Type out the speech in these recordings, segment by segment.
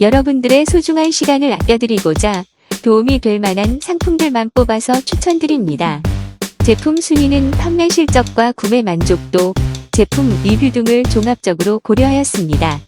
여러분들의 소중한 시간을 아껴드리고자 도움이 될 만한 상품들만 뽑아서 추천드립니다. 제품 순위는 판매 실적과 구매 만족도, 제품 리뷰 등을 종합적으로 고려하였습니다.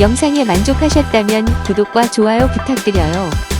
영상에 만족하셨다면 구독과 좋아요 부탁드려요.